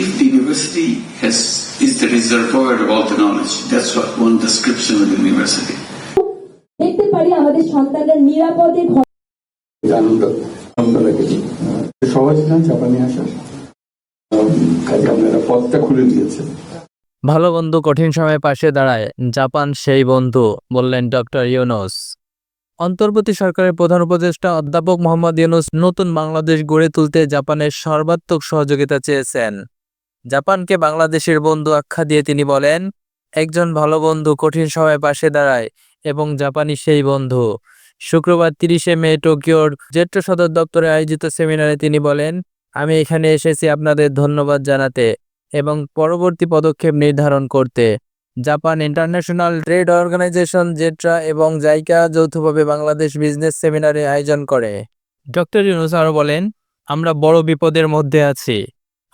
if the university has is the reservoir of all the knowledge, that's what one description of the university. দেখতে পারি আমাদের সন্তানরা নিরাপদে ঘর আনন্দ আনন্দ লেগেছে সহজ না জাপানি আসা। কাজে আপনারা পথটা খুলে দিয়েছেন। ভালো বন্ধু কঠিন সময়ে পাশে দাঁড়ায়। জাপান সেই বন্ধু বললেন ডক্টর ইউনুস। অন্তর্বর্তী সরকারের প্রধান উপদেষ্টা অধ্যাপক মোহাম্মদ ইউনুস নতুন বাংলাদেশ গড়ে তুলতে জাপানের সর্বাত্মক সহযোগিতা চেয়েছেন। জাপানকে বাংলাদেশের বন্ধু আখ্যা দিয়ে তিনি বলেন, একজন ভালো বন্ধু কঠিন সময় পাশে দাঁড়ায় এবং জাপানি সেই বন্ধু। শুক্রবার তিরিশে মে টোকিওর জেট্র সদর দপ্তরে আয়োজিত সেমিনারে তিনি বলেন, আমি এখানে এসেছি আপনাদের ধন্যবাদ জানাতে এবং পরবর্তী পদক্ষেপ নির্ধারণ করতে। Japan international trade organization JETRO এবং জাইকা যৌথভাবে বাংলাদেশ বিজনেস সেমিনারে আয়োজন করে। ডক্টর ইউনুস আরও বলেন, আমরা বড় বিপদের মধ্যে আছি।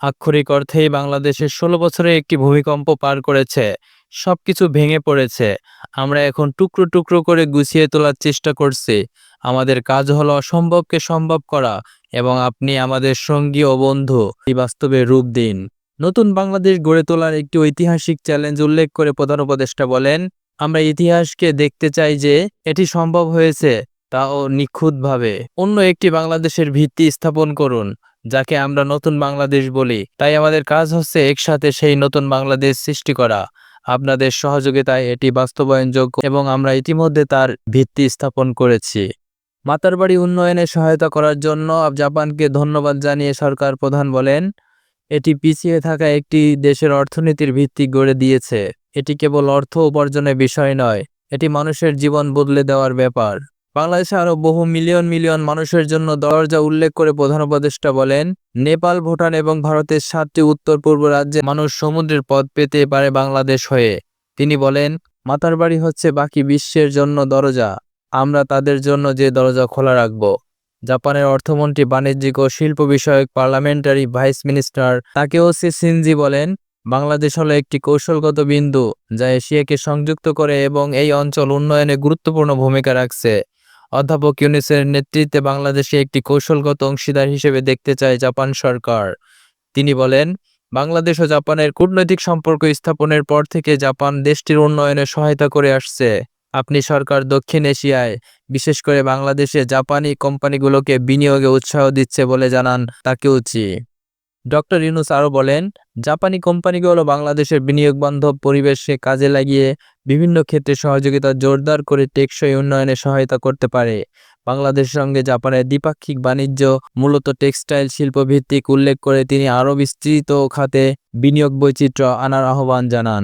আক্ষরিক অর্থেই বাংলাদেশের ষোলো বছরে একটি ভূমিকম্প পার করেছে। সবকিছু ভেঙে পড়েছে। আমরা এখন টুকরো টুকরো করে গুছিয়ে তোলার চেষ্টা করছি। আমাদের কাজ হলো অসম্ভবকে সম্ভব করা এবং আপনি আমাদের সঙ্গী ও বন্ধু এই বাস্তবে রূপ দিন। নতুন বাংলাদেশ গড়ে তোলার একটি ঐতিহাসিক চ্যালেঞ্জ উল্লেখ করে প্রধান উপদেষ্টা বলেন, আমরা ইতিহাসকে দেখতে চাই যে এটি সম্ভব হয়েছে। তাও নিখুঁতভাবে। অন্য একটি বাংলাদেশের ভিত্তি স্থাপন করুন, যাকে আমরা নতুন বাংলাদেশ বলি। তাই আমাদের কাজ হচ্ছে একসাথে সেই নতুন বাংলাদেশ সৃষ্টি করা। আপনাদের সহযোগিতায় এটি বাস্তবায়নযোগ্য এবং আমরা ইতিমধ্যে তার ভিত্তি স্থাপন করেছি। মাতারবাড়ি উন্নয়নে সহায়তা করার জন্য জাপানকে ধন্যবাদ জানিয়ে সরকার প্রধান বলেন, এটি পিছিয়ে থাকা একটি দেশের অর্থনীতির ভিত্তি গড়ে দিয়েছে। এটি কেবল অর্থ উপার্জনের বিষয় নয়, এটি মানুষের জীবন বদলে দেওয়ার ব্যাপার। বাংলাদেশে আরও বহু মিলিয়ন মিলিয়ন মানুষের জন্য দরজা উল্লেখ করে প্রধান উপদেষ্টা বলেন, নেপাল, ভুটান এবং ভারতের সাতটি উত্তর পূর্ব রাজ্যে মানুষ সমুদ্রের পথ পেতে পারে বাংলাদেশ হয়ে। তিনি বলেন, মাতার বাড়ি হচ্ছে বাকি বিশ্বের জন্য দরজা, আমরা তাদের জন্য যে দরজা খোলা রাখব। জাপানের অর্থমন্ত্রী, বাণিজ্যিক ও শিল্প বিষয়ক parliamentary vice minister Takeoshi Shinji বলেন, বাংলাদেশ হলো একটি কৌশলগত বিন্দু যা এশিয়াকে সংযুক্ত করে এবং এই অঞ্চল উন্নয়নে গুরুত্বপূর্ণ ভূমিকা রাখছে। অধ্যাপক ইউনিসের নেতৃত্বে বাংলাদেশে একটি কৌশলগত অংশীদার হিসেবে দেখতে চায় জাপান সরকার। তিনি বলেন, বাংলাদেশ ও জাপানের কূটনৈতিক সম্পর্ক স্থাপনের পর থেকে জাপান দেশটির উন্নয়নে সহায়তা করে আসছে। আপনি সরকার দক্ষিণ এশিয়ায়, বিশেষ করে বাংলাদেশে জাপানি কোম্পানিগুলোকে বিনিয়োগে উৎসাহ দিচ্ছে বলে জানান তাকেউচি ডক্টর ইউনুস আরও বলেন, জাপানি কোম্পানিগুলো বাংলাদেশের বিনিয়োগ বান্ধব পরিবেশে কাজে লাগিয়ে বিভিন্ন ক্ষেত্রে সহযোগিতা জোরদার করে টেকসই উন্নয়নে সহায়তা করতে পারে। বাংলাদেশের সঙ্গে জাপানের দ্বিপাক্ষিক বাণিজ্য, মূলত টেক্সটাইল শিল্প ভিত্তিক উল্লেখ করে তিনি আরও বিস্তৃত খাতে বিনিয়োগ বৈচিত্র্য আনার আহ্বান জানান।